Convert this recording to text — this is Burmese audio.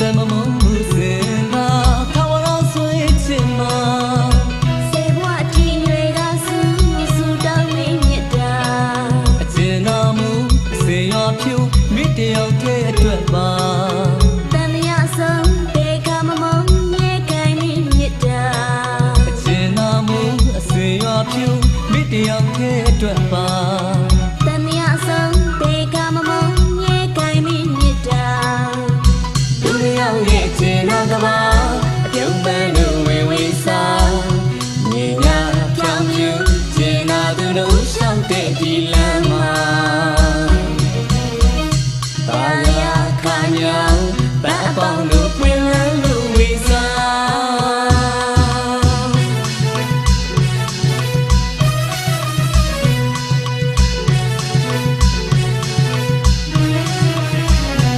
တမမုန်းမှုစင်သာထာဝရဆွေးချင်မှာစေဘဝတီတွေကဆူဆူတောင်းမင်းမြတ်တာအကျဉ်းနာမှုစေရဖြူမိတယောက်တည်းအတွက်ပါတန်မြတ်ဆုံးတေခမမုံမြေကိုင်းမင်းမြတ်တာအကျဉ်းနာမှုအစေရဖြူမိတယောက်တည်းအတွက်ပါ ရဲ့ကျဉ်းနာကဘာအပြုံးပန်းလို့ဝင်ဝေးစားညညာဖြောင်းပြူကျဉ်းနာသူတို့ရှောက်တဲ့ဒီလမ်းမှာ